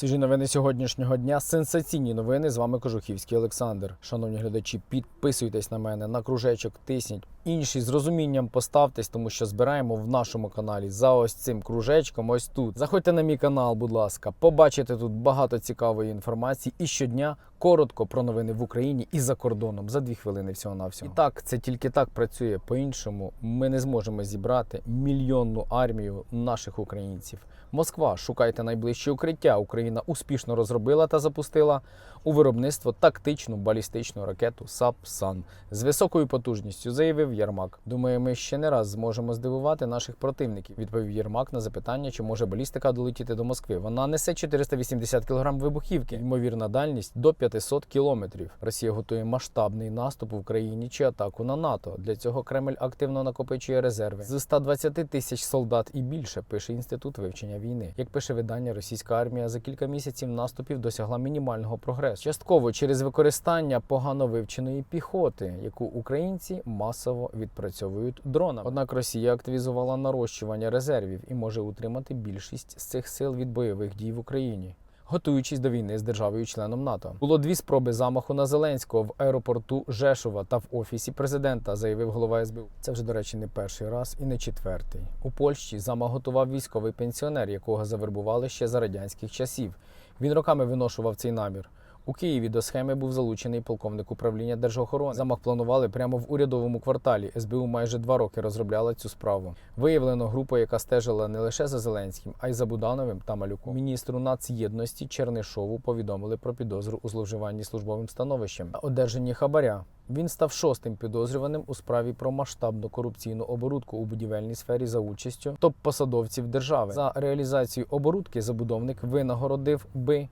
Свіжі новини сьогоднішнього дня. Сенсаційні новини. З вами Кожухівський Олександр. Шановні глядачі, підписуйтесь на мене, на кружечок тисніть. Інші з розумінням поставтесь, тому що збираємо в нашому каналі за ось цим кружечком. Ось тут. Заходьте на мій канал, будь ласка. Побачите тут багато цікавої інформації і щодня коротко про новини в Україні і за кордоном за дві хвилини всього на всього. І так, це тільки так працює. По-іншому ми не зможемо зібрати мільйонну армію наших українців. Москва, шукайте найближче укриття. Україна успішно розробила та запустила у виробництво тактичну балістичну ракету САП-САН з високою потужністю, заявив Єрмак. Думаю, ми ще не раз зможемо здивувати наших противників. Відповів Єрмак на запитання, чи може балістика долетіти до Москви. Вона несе 480 кг вибухівки, ймовірна дальність до 500 кілометрів. Росія готує масштабний наступ в Україні чи атаку на НАТО. Для цього Кремль активно накопичує резерви з 120 тисяч солдат і більше. Пише інститут вивчення війни. Як пише видання, російська армія за кілька місяців наступів досягла мінімального прогресу. Частково через використання погано вивченої піхоти, яку українці масово відпрацьовують дронами. Однак Росія активізувала нарощування резервів і може утримати більшість з цих сил від бойових дій в Україні. Готуючись до війни з державою-членом НАТО, було дві спроби замаху на Зеленського в аеропорту Жешова та в офісі президента, заявив голова СБУ. Це вже, до речі, не перший раз і не четвертий. У Польщі замах готував військовий пенсіонер, якого завербували ще за радянських часів. Він роками виношував цей намір. У Києві до схеми був залучений полковник управління держохорони. Замах планували прямо в урядовому кварталі. СБУ майже два роки розробляла цю справу. Виявлено групу, яка стежила не лише за Зеленським, а й за Будановим та Малюком. Міністру нацєдності Чернишову повідомили про підозру у зловживанні службовим становищем та одержанні хабаря. Він став шостим підозрюваним у справі про масштабну корупційну оборудку у будівельній сфері за участю топ-посадовців держави. За реалізацію оборудки забудовник винагородив би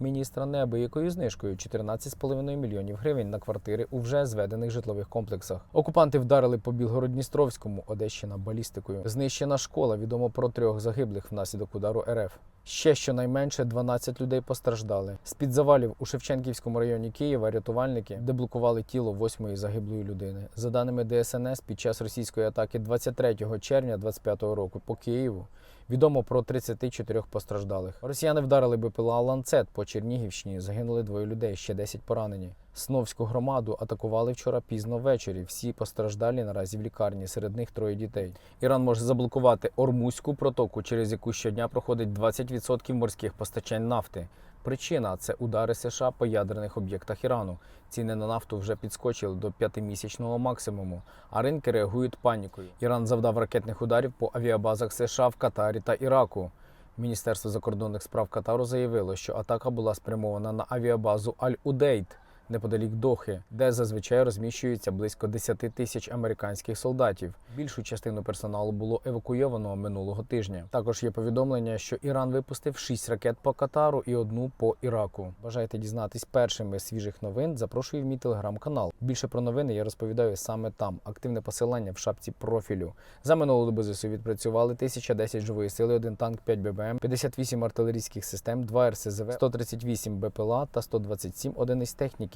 міністра неабиякою знижкою 14,5 мільйонів гривень на квартири у вже зведених житлових комплексах. Окупанти вдарили по Білгородністровському, Одещина балістикою. Знищена школа. Відомо про трьох загиблих внаслідок удару РФ. Ще щонайменше 12 людей постраждали. З під завалів у Шевченківському районі Києва рятувальники деблокували тіло восьмої загиблої людини. За даними ДСНС, під час російської атаки 23 червня 2025 року по Києву відомо про 34 постраждалих. Росіяни вдарили БПЛА ланцет по Чернігівщині. Загинули двоє людей, ще 10 поранені. Сновську громаду атакували вчора пізно ввечері. Всі постраждалі наразі в лікарні. Серед них троє дітей. Іран може заблокувати Ормузьку протоку, через яку щодня проходить 20% морських постачань нафти. Причина це удари США по ядерних об'єктах Ірану. Ціни на нафту вже підскочили до п'ятимісячного максимуму, а ринки реагують панікою. Іран завдав ракетних ударів по авіабазах США в Катарі та Іраку. Міністерство закордонних справ Катару заявило, що атака була спрямована на авіабазу Аль-Удейт неподалік Дохи, де зазвичай розміщується близько 10 тисяч американських солдатів. Більшу частину персоналу було евакуйовано минулого тижня. Також є повідомлення, що Іран випустив 6 ракет по Катару і одну по Іраку. Бажаєте дізнатись першими свіжих новин? Запрошую в мій телеграм-канал. Більше про новини я розповідаю саме там. Активне посилання в шапці профілю. За минулу добу ЗСУ відпрацювали 1010 живої сили, 1 танк, 5 ББМ, 58 артилерійських систем, 2 РСЗВ, 138 БПЛА та 127 одиниць техніки.